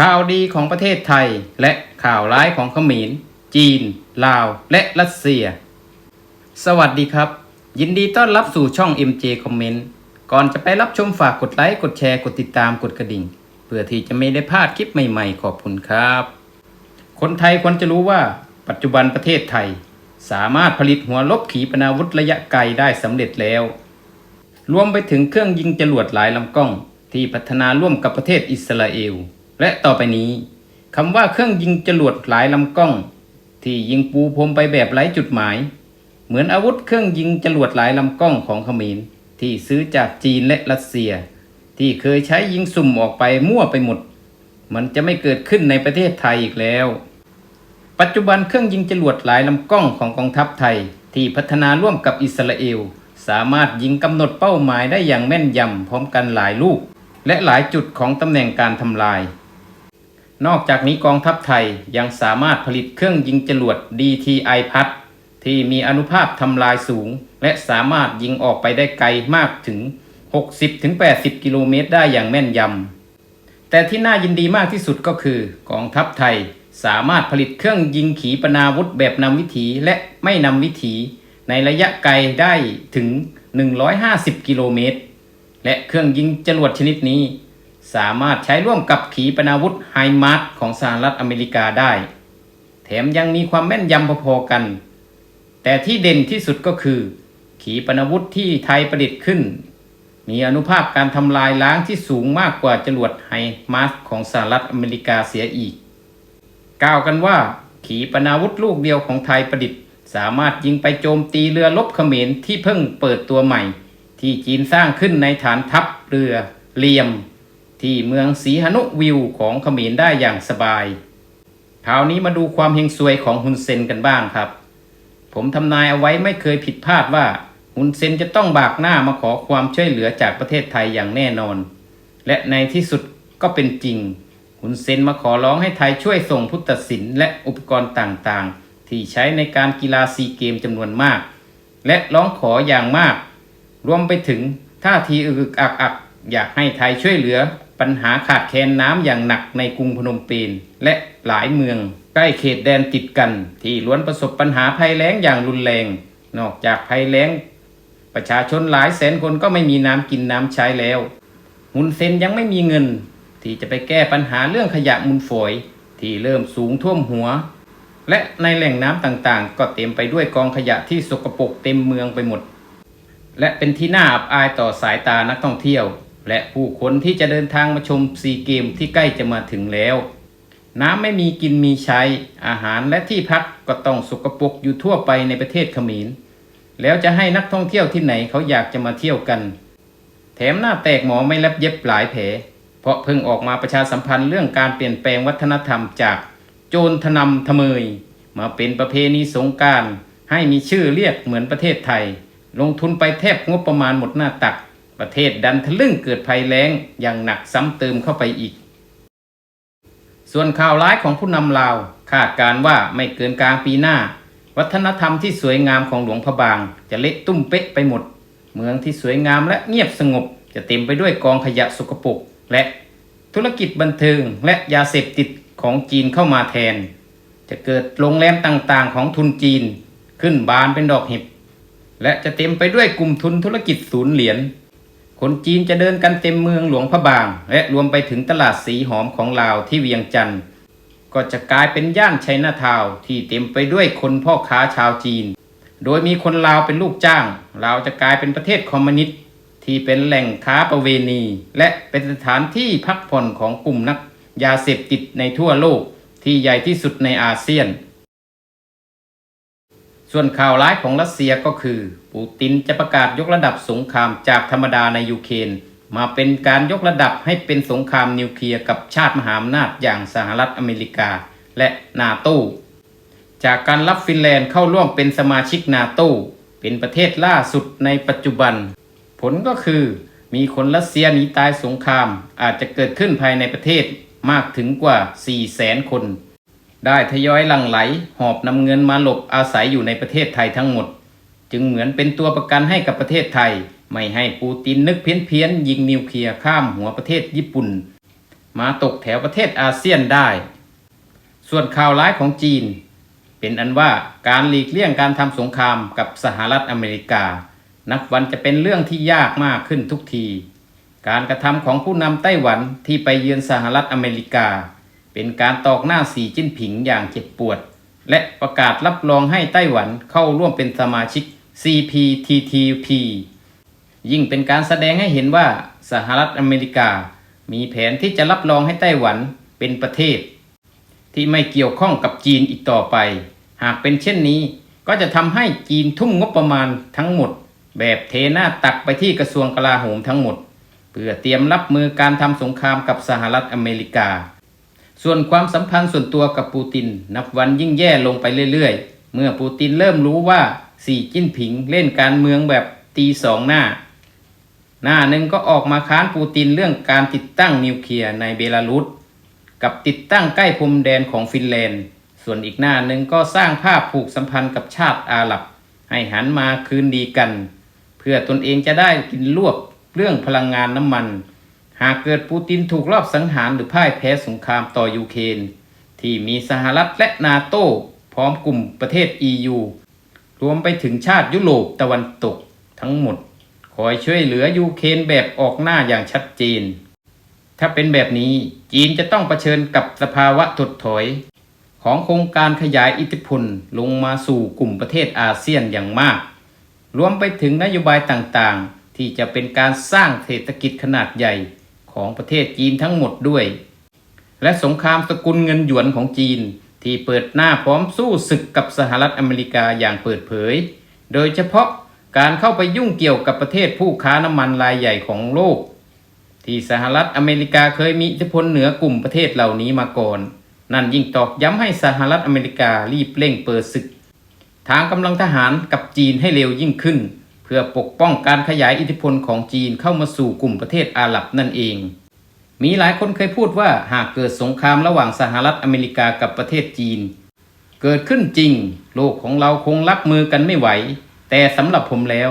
ข่าวดีของประเทศไทย และข่าวร้ายของเขมร จีน ลาว และรัสเซีย สวัสดีครับ ยินดีต้อนรับสู่ช่อง MJ Comment ก่อนจะไปรับชมฝากกดไลค์ กดแชร์ กดติดตาม กดกระดิ่ง เพื่อที่จะไม่ได้พลาดคลิปใหม่ๆ ขอบคุณครับ คนไทยควรจะรู้ว่า ปัจจุบันประเทศไทย สามารถผลิตหัวลบขีปนาวุธระยะไกลได้สำเร็จแล้ว รวมไปถึงเครื่องยิงจรวดหลายลำกล้อง ที่พัฒนาร่วมกับประเทศอิสราเอล และต่อไปนี้คำว่าเครื่องยิงจรวดหลายลำกล้อง ที่ยิงปูพรมไปแบบไร้จุดหมาย เหมือนอาวุธเครื่องยิงจรวดหลายลำกล้องของเขมรที่ซื้อจากจีนและรัสเซีย ที่เคยใช้ยิงสุ่มออกไปมั่วไปหมด มันจะไม่เกิดขึ้นในประเทศไทยอีกแล้ว ปัจจุบันเครื่องยิงจรวดหลายลำกล้องของกองทัพไทย ที่พัฒนาร่วมกับอิสราเอล สามารถยิงกำหนดเป้าหมายได้อย่างแม่นยำพร้อมกันหลายลูก และหลายจุดของตำแหน่งการทำลาย นอกจากนี้กองทัพไทยยังสามารถผลิตเครื่องยิงจรวด DTI พัดที่มีอนุภาพทำลายสูง และสามารถยิงออกไปได้ไกลมากถึง 60-80 กิโลเมตรได้อย่างแม่นยำ แต่ที่น่ายินดีมากที่สุดก็คือกองทัพไทยสามารถผลิตเครื่องยิงขีปนาวุธแบบนำวิถีและไม่นำวิถีในระยะไกลได้ถึง 150 กิโลเมตร และเครื่องยิงจรวดชนิดนี้ สามารถใช้ร่วมกับขีปนาวุธไฮมาร์สของสหรัฐอเมริกาได้ แถมยังมีความแม่นยำพอๆกัน แต่ที่เด่นที่สุดก็คือ ขีปนาวุธที่ไทยประดิษฐ์ขึ้น มีอนุภาพการทำลายล้างที่สูงมากกว่าจรวดไฮมาร์สของสหรัฐอเมริกาเสียอีก กล่าวกันว่า ขีปนาวุธลูกเดียวของไทยประดิษฐ์ สามารถยิงไปโจมตีเรือลบเขมรที่เพิ่งเปิดตัวใหม่ ที่จีนสร้างขึ้นในฐานทัพเรือเลียม ที่เมืองสีหนุวิวของเขมรได้อย่างสบายคราวนี้มาดูความเฮงซวยของฮุนเซนกันบ้างครับ ผมทำนายเอาไว้ไม่เคยผิดพลาดว่าฮุนเซนจะต้องบากหน้ามาขอความช่วยเหลือจากประเทศไทยอย่างแน่นอน และในที่สุดก็เป็นจริงฮุนเซนมาขอร้องให้ไทยช่วยส่งพุทธศิลป์และอุปกรณ์ต่างๆ ที่ใช้ในการกีฬาซีเกมจำนวนมาก และร้องขออย่างมาก รวมไปถึงท่าทีอึกอักอักอยากให้ไทยช่วยเหลือ ปัญหาขาดแคลนน้ำอย่างหนักในกรุงพนมเปญและหลายเมือง ใกล้เขตแดนติดกัน ที่ล้วนประสบปัญหาภัยแล้งอย่างรุนแรง นอกจากภัยแล้ง ประชาชนหลายแสนคนก็ไม่มีน้ำกินน้ำใช้แล้วฮุนเซนยังไม่มีเงิน ที่จะไปแก้ปัญหาเรื่องขยะมูลฝอย ที่เริ่มสูงท่วมหัว และในแหล่งน้ำต่างๆ ก็เต็มไปด้วยกองขยะที่สกปรกเต็มเมืองไปหมด และเป็นที่น่าอับอายต่อสายตานักท่องเที่ยว และผู้คนที่จะเดินทางมาชมซีเกมที่ใกล้จะมาถึงแล้ว น้ำไม่มีกินมีใช้ อาหารและที่พักก็ต้องสกปรกอยู่ทั่วไปในประเทศเขมร แล้วจะให้นักท่องเที่ยวที่ไหนเขาอยากจะมาเที่ยวกัน แถมหน้าแตกหมอไม่รับเย็บหลายแผล เพราะเพิ่งออกมาประชาสัมพันธ์เรื่องการเปลี่ยนแปลงวัฒนธรรมจากโจรทนำทะเมย มาเป็นประเพณีสงการให้มีชื่อเรียกเหมือนประเทศไทย ลงทุนไปแทบงบประมาณหมดหน้าตัก ประเทศดันทะลึ่งเกิดภัยแล้งอย่างหนักซ้ำเติมเข้าไปอีก ส่วนข่าวร้ายของผู้นำลาวคาดการว่าไม่เกินกลางปีหน้า วัฒนธรรมที่สวยงามของหลวงพระบาง จะเละตุ้มเป๊ะไปหมด เมืองที่สวยงามและเงียบสงบ จะเต็มไปด้วยกองขยะสกปรกและธุรกิจบันเทิงและยาเสพติดของจีนเข้ามาแทน จะเกิดโรงแรมต่างๆ ของทุนจีน ขึ้นบานเป็นดอกเห็บ และจะเต็มไปด้วยกลุ่มทุนธุรกิจศูนย์เหรียญ คนจีนจะเดินกันเต็มเมืองหลวงพระบาง และรวมไปถึงตลาดสีหอมของลาวที่เวียงจันทร์ก็จะกลายเป็นย่านชัยนาทาว์ที่เต็มไปด้วยคนพ่อค้าชาวจีน โดยมีคนลาวเป็นลูกจ้างลาวจะกลายเป็นประเทศคอมมิวนิสต์ที่เป็นแหล่งค้าประเวณี และเป็นสถานที่พักผ่อนของกลุ่มนักยาเสพติดในทั่วโลกที่ใหญ่ที่สุดในอาเซียน ส่วนข่าวร้ายของรัสเซียก็คือ ปูตินจะประกาศยกระดับสงครามจากธรรมดาในยูเครนมาเป็นการยกระดับให้เป็นสงครามนิวเคลียร์กับชาติมหาอำนาจอย่างสหรัฐอเมริกาและนาโตจากการรับฟินแลนด์เข้าร่วมเป็นสมาชิกนาโตเป็นประเทศล่าสุดในปัจจุบัน ผลก็คือ มีคนรัสเซียหนีตายสงครามอาจจะเกิดขึ้นภายในประเทศมากถึงกว่า4แสนคน ได้ทยอยหลั่งไหล หอบนำเงินมาหลบอาศัยอยู่ในประเทศไทยทั้งหมด จึงเหมือนเป็นตัวประกันให้กับประเทศไทย ไม่ให้ปูตินนึกเพี้ยนเพียนยิงนิวเคลียร์ข้ามหัวประเทศญี่ปุ่น มาตกแถวประเทศอาเซียนได้ ส่วนข่าวร้ายของจีน เป็นอันว่าการหลีกเลี่ยงการทำสงครามกับสหรัฐอเมริกา นับวันจะเป็นเรื่องที่ยากมากขึ้นทุกที การกระทำของผู้นำไต้หวันที่ไปเยือนสหรัฐอเมริกา เป็นการตอกหน้าสีจิ้นผิงอย่างเจ็บปวด และประกาศรับรองให้ไต้หวันเข้าร่วมเป็นสมาชิก CPTPP ยิ่งเป็นการแสดงให้เห็นว่าสหรัฐอเมริกา มีแผนที่จะรับรองให้ไต้หวันเป็นประเทศ ที่ไม่เกี่ยวข้องกับจีนอีกต่อไป หากเป็นเช่นนี้ ก็จะทำให้จีนทุ่มงบประมาณทั้งหมด แบบเทหน้าตักไปที่กระทรวงกลาโหมทั้งหมด เพื่อเตรียมรับมือการทำสงครามกับสหรัฐอเมริกา ส่วนความสัมพันธ์ส่วนตัวกับปูติน นับวันยิ่งแย่ลงไปเรื่อยๆ เมื่อปูตินเริ่มรู้ว่าสีจิ้นผิงเล่นการเมืองแบบตีสองหน้า หน้าหนึ่งก็ออกมาค้านปูตินเรื่องการติดตั้งนิวเคลียร์ในเบลารุสกับติดตั้งใกล้พรมแดนของฟินแลนด์ ส่วนอีกหน้าหนึ่งก็สร้างภาพผูกสัมพันธ์กับชาติอาหรับ ให้หันมาคืนดีกัน เพื่อตนเองจะได้กินลวกเรื่องพลังงานน้ำมัน หากเกิดปูตินถูกลอบสังหารหรือพ่ายแพ้สงครามต่อยูเครนที่มีสหรัฐและนาโต้พร้อมกลุ่มประเทศ EU รวมไปถึงชาติยุโรปตะวันตกทั้งหมด คอยช่วยเหลือยูเครนแบบออกหน้าอย่างชัดเจน ถ้าเป็นแบบนี้จีนจะต้องเผชิญกับสภาวะถดถอย ของโครงการขยายอิทธิพลลงมาสู่กลุ่มประเทศอาเซียนอย่างมาก รวมไปถึงนโยบายต่างๆ ที่จะเป็นการสร้างเศรษฐกิจขนาดใหญ่ ของประเทศจีนทั้งหมดด้วย และสงครามสกุลเงินหยวนของจีนที่เปิดหน้าพร้อมสู้ศึกกับสหรัฐอเมริกาอย่างเปิดเผย โดยเฉพาะการเข้าไปยุ่งเกี่ยวกับประเทศผู้ค้าน้ำมันรายใหญ่ของโลก ที่สหรัฐอเมริกาเคยมีอิทธิพลเหนือกลุ่มประเทศเหล่านี้มาก่อน นั่นยิ่งตอกย้ำให้สหรัฐอเมริการีบเร่งเปิดศึก ทางกำลังทหารกับจีนให้เร็วยิ่งขึ้น พื่อปกป้องการขยายอิทธิพลของจีนเข้ามาสู่กลุ่มประเทศอาหรับนั่นเอง มีหลายคนเคยพูดว่าหากเกิดสงครามระหว่างสหรัฐอเมริกากับประเทศจีน เกิดขึ้นจริง โลกของเราคงรับมือกันไม่ไหว แต่สำหรับผมแล้ว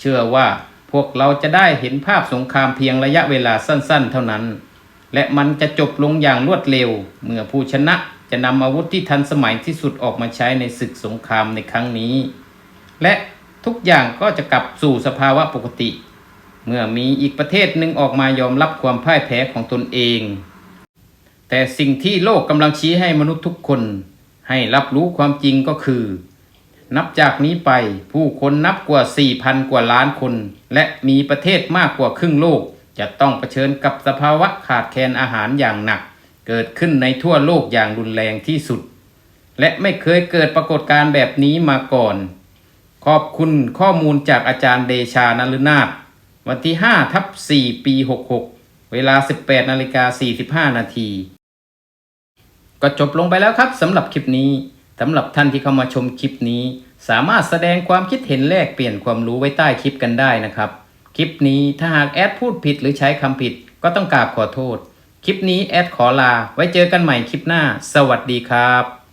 เชื่อว่าพวกเราจะได้เห็นภาพสงครามเพียงระยะเวลาสั้นๆ เท่านั้น และมันจะจบลงอย่างรวดเร็ว เมื่อผู้ชนะจะนำอาวุธที่ทันสมัยที่สุดออกมาใช้ในศึกสงครามในครั้งนี้ และ ทุกอย่างก็จะกลับสู่สภาวะปกติ เมื่อมีอีกประเทศหนึ่งออกมายอมรับความพ่ายแพ้ของตนเอง แต่สิ่งที่โลกกำลังชี้ให้มนุษย์ทุกคน ให้รับรู้ความจริงก็คือ นับจากนี้ไปผู้คนนับกว่า 4,000 กว่าล้านคน และมีประเทศมากกว่าครึ่งโลก จะต้องเผชิญกับสภาวะขาดแคลนอาหารอย่างหนัก เกิดขึ้นในทั่วโลกอย่างรุนแรงที่สุด และไม่เคยเกิดปรากฏการณ์แบบนี้มาก่อน ขอบคุณข้อมูลจากอาจารย์เดชานฤนาถวันที่5ทับ4ปี 66 เวลา 18นาฬิกา45 นาที ก็จบลงไปแล้วครับสำหรับคลิปนี้สำหรับท่านที่เข้ามาชมคลิปนี้ สามารถแสดงความคิดเห็นแลกเปลี่ยนความรู้ไว้ใต้คลิปกันได้นะครับ คลิปนี้ถ้าหากแอดพูดผิดหรือใช้คำผิด ก็ต้องกราบขอโทษ คลิปนี้แอดขอลา ไว้เจอกันใหม่คลิปหน้า สวัสดีครับ